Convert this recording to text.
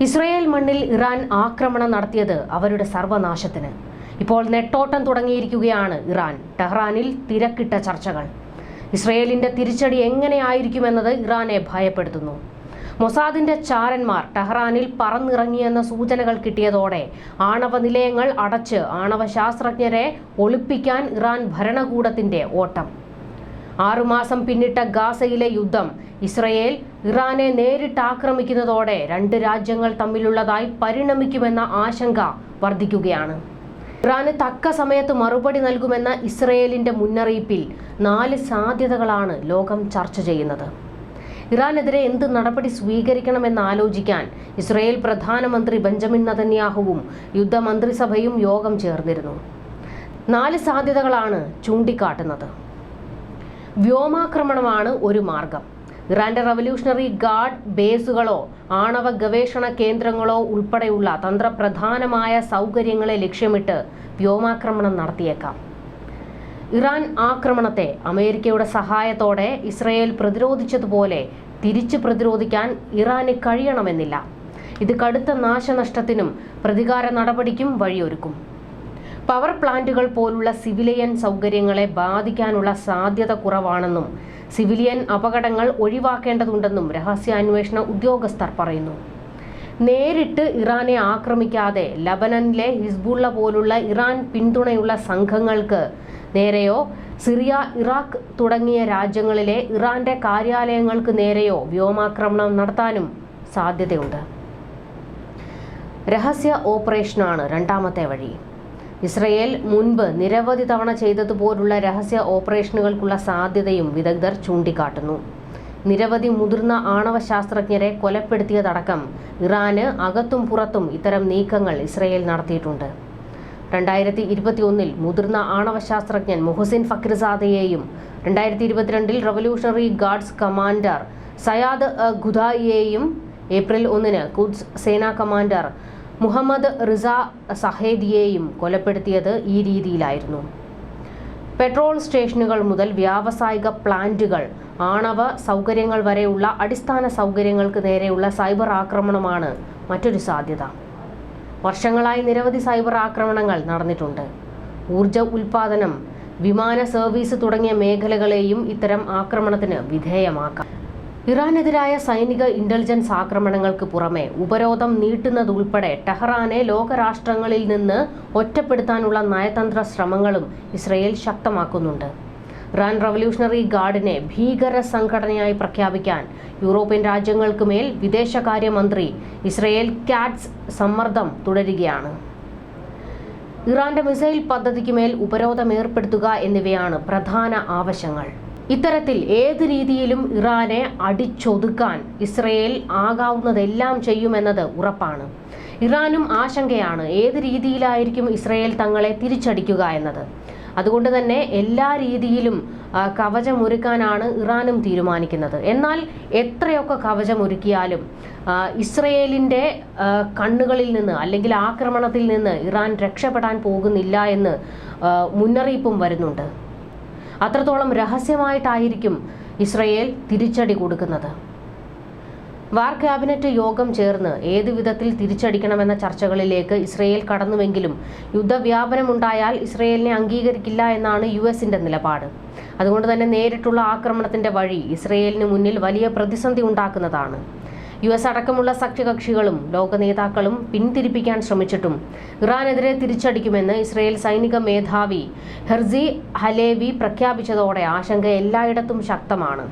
Israel മണ്ണിൽ Iran ആക്രമണം നടത്തിയത് അവരുടെ സർവനാശത്തിന്. ഇപ്പോൾ നെട്ടോട്ടം തുടങ്ങിയിരിക്കുകയാണ് ഇറാൻ. ടെഹ്റാനിൽ തിരക്കിട്ട ചർച്ചകൾ. ഇസ്രയേലിന്റെ തിരിച്ചടി എങ്ങനെയായിരിക്കുമെന്നത് ഇറാനെ ഭയപ്പെടുത്തുന്നു. മൊസാദിന്റെ ചാരന്മാർ ടെഹ്റാനിൽ പറന്നിറങ്ങിയെന്ന സൂചനകൾ കിട്ടിയതോടെ ആണവ നിലയങ്ങൾ അടച്ച് ആണവ ശാസ്ത്രജ്ഞരെ ഒളിപ്പിക്കാൻ ഇറാൻ ഭരണകൂടത്തിന്റെ ഓട്ടം. ആറുമാസം പിന്നിട്ട ഗാസയിലെ യുദ്ധം. ഇസ്രയേൽ ഇറാനെ നേരിട്ട് ആക്രമിക്കുന്നതോടെ രണ്ട് രാജ്യങ്ങൾ തമ്മിലുള്ളതായി പരിണമിക്കുമെന്ന ആശങ്ക വർദ്ധിക്കുകയാണ്. ഇറാന് തക്ക സമയത്ത് മറുപടി നൽകുമെന്ന ഇസ്രയേലിന്റെ മുന്നറിയിപ്പിൽ നാല് സാധ്യതകളാണ് ലോകം ചർച്ച ചെയ്യുന്നത്. ഇറാനെതിരെ എന്ത് നടപടി സ്വീകരിക്കണമെന്ന് ആലോചിക്കാൻ ഇസ്രയേൽ പ്രധാനമന്ത്രി ബെഞ്ചമിൻ നതന്യാഹുവും യുദ്ധമന്ത്രിസഭയും യോഗം ചേർന്നിരുന്നു. നാല് സാധ്യതകളാണ് ചൂണ്ടിക്കാട്ടുന്നത്. വ്യോമാക്രമണമാണ് ഒരു മാർഗം. ഇറാന്റെ റവല്യൂഷണറി ഗാർഡ് ബേസുകളോ ആണവ ഗവേഷണ കേന്ദ്രങ്ങളോ ഉൾപ്പെടെയുള്ള തന്ത്രപ്രധാനമായ സൗകര്യങ്ങളെ ലക്ഷ്യമിട്ട് വ്യോമാക്രമണം നടത്തിയേക്കാം. ഇറാൻ ആക്രമണത്തെ അമേരിക്കയുടെ സഹായത്തോടെ ഇസ്രയേൽ പ്രതിരോധിച്ചതുപോലെ തിരിച്ചു പ്രതിരോധിക്കാൻ ഇറാന് കഴിയണമെന്നില്ല. ഇത് കടുത്ത നാശനഷ്ടത്തിനും പ്രതികാര നടപടിക്കും വഴിയൊരുക്കും. പവർ പ്ലാന്റുകൾ പോലുള്ള സിവിലിയൻ സൗകര്യങ്ങളെ ബാധിക്കാനുള്ള സാധ്യത കുറവാണെന്നും സിവിലിയൻ അപകടങ്ങൾ ഒഴിവാക്കേണ്ടതുണ്ടെന്നും രഹസ്യാന്വേഷണ ഉദ്യോഗസ്ഥർ പറയുന്നു. നേരിട്ട് ഇറാനെ ആക്രമിക്കാതെ ലബനനിലെ ഹിസ്ബുള്ള പോലുള്ള ഇറാൻ പിന്തുണയുള്ള സംഘങ്ങൾക്ക് നേരെയോ സിറിയ ഇറാഖ് തുടങ്ങിയ രാജ്യങ്ങളിലെ ഇറാന്റെ കാര്യാലയങ്ങൾക്ക് നേരെയോ വ്യോമാക്രമണം നടത്താനും സാധ്യതയുണ്ട്. രഹസ്യ ഓപ്പറേഷനാണ് രണ്ടാമത്തെ വഴി. ഇസ്രയേൽ മുൻപ് നിരവധി തവണ ചെയ്തതുപോലുള്ള രഹസ്യ ഓപ്പറേഷനുകൾക്കുള്ള സാധ്യതയും വിദഗ്ധർ ചൂണ്ടിക്കാട്ടുന്നു. നിരവധി മുതിർന്ന ആണവ ശാസ്ത്രജ്ഞരെ കൊലപ്പെടുത്തിയതടക്കം ഇറാന് അകത്തും പുറത്തും ഇത്തരം നീക്കങ്ങൾ ഇസ്രയേൽ നടത്തിയിട്ടുണ്ട്. രണ്ടായിരത്തി ഇരുപത്തി ഒന്നിൽ മുതിർന്ന ആണവ ശാസ്ത്രജ്ഞൻ മുഹസിൻ ഫക്രിസാദയെയും രണ്ടായിരത്തി ഇരുപത്തിരണ്ടിൽ റവല്യൂഷണറി ഗാർഡ്സ് കമാൻഡർ സയാദ് ഖുദായിയെയും ഏപ്രിൽ ഒന്നിന് കുഡ്സ് സേനാ കമാൻഡർ മുഹമ്മദ് റിസ സഹേദിയെയും കൊലപ്പെടുത്തിയത് ഈ രീതിയിലായിരുന്നു. പെട്രോൾ സ്റ്റേഷനുകൾ മുതൽ വ്യാവസായിക പ്ലാന്റുകൾ ആണവ സൗകര്യങ്ങൾ വരെയുള്ള അടിസ്ഥാന സൗകര്യങ്ങൾക്ക് നേരെയുള്ള സൈബർ ആക്രമണമാണ് മറ്റൊരു സാധ്യത. വർഷങ്ങളായി നിരവധി സൈബർ ആക്രമണങ്ങൾ നടന്നിട്ടുണ്ട്. ഊർജ ഉൽപാദനം വിമാന സർവീസ് തുടങ്ങിയ മേഖലകളെയും ഇത്തരം ആക്രമണത്തിന് വിധേയമാക്കാം. ഇറാനെതിരായ സൈനിക ഇന്റലിജൻസ് ആക്രമണങ്ങൾക്ക് പുറമെ ഉപരോധം നീട്ടുന്നതുൾപ്പെടെ ടെഹ്റാനെ ലോകരാഷ്ട്രങ്ങളിൽ നിന്ന് ഒറ്റപ്പെടുത്താനുള്ള നയതന്ത്ര ശ്രമങ്ങളും ഇസ്രയേൽ ശക്തമാക്കുന്നുണ്ട്. ഇറാൻ റവല്യൂഷണറി ഗാർഡിനെ ഭീകര സംഘടനയായി പ്രഖ്യാപിക്കാൻ യൂറോപ്യൻ രാജ്യങ്ങൾക്ക് മേൽ വിദേശകാര്യമന്ത്രി ഇസ്രയേൽ കാറ്റ്സ് സമ്മർദ്ദം തുടരുകയാണ്. ഇറാന്റെ മിസൈൽ പദ്ധതിക്ക് മേൽ ഉപരോധം ഏർപ്പെടുത്തുക എന്നിവയാണ് പ്രധാന ആവശ്യങ്ങൾ. ഇത്തരത്തിൽ ഏത് രീതിയിലും ഇറാനെ അടിച്ചൊതുക്കാൻ ഇസ്രയേൽ ആകാവുന്നതെല്ലാം ചെയ്യുമെന്നത് ഉറപ്പാണ്. ഇറാനും ആശങ്കയാണ് ഏത് രീതിയിലായിരിക്കും ഇസ്രയേൽ തങ്ങളെ തിരിച്ചടിക്കുക എന്നത്. അതുകൊണ്ട് തന്നെ എല്ലാ രീതിയിലും കവചമൊരുക്കാനാണ് ഇറാനും തീരുമാനിക്കുന്നത്. എന്നാൽ എത്രയൊക്കെ കവചമൊരുക്കിയാലും ഇസ്രയേലിന്റെ കണ്ണുകളിൽ നിന്ന് അല്ലെങ്കിൽ ആക്രമണത്തിൽ നിന്ന് ഇറാൻ രക്ഷപ്പെടാൻ പോകുന്നില്ല എന്ന് മുന്നറിയിപ്പും വരുന്നുണ്ട്. അത്രത്തോളം രഹസ്യമായിട്ടായിരിക്കും ഇസ്രയേൽ തിരിച്ചടി കൊടുക്കുന്നത്. വാർ ക്യാബിനറ്റ് യോഗം ചേർന്ന് ഏത് വിധത്തിൽ തിരിച്ചടിക്കണമെന്ന ചർച്ചകളിലേക്ക് ഇസ്രയേൽ കടന്നുവെങ്കിലും യുദ്ധവ്യാപനമുണ്ടായാൽ ഇസ്രയേലിനെ അംഗീകരിക്കില്ല എന്നാണ് യു എസിന്റെ നിലപാട്. അതുകൊണ്ട് തന്നെ നേരിട്ടുള്ള ആക്രമണത്തിന്റെ വഴി ഇസ്രയേലിന് മുന്നിൽ വലിയ പ്രതിസന്ധി ഉണ്ടാക്കുന്നതാണ്. യു എസ് അടക്കമുള്ള സഖ്യകക്ഷികളും ലോക നേതാക്കളും പിന്തിരിപ്പിക്കാൻ ശ്രമിച്ചിട്ടും ഇറാനെതിരെ തിരിച്ചടിക്കുമെന്ന് ഇസ്രയേൽ സൈനിക മേധാവി ഹെർസി ഹലേവി പ്രഖ്യാപിച്ചതോടെ ആശങ്ക എല്ലായിടത്തും ശക്തമാണ്.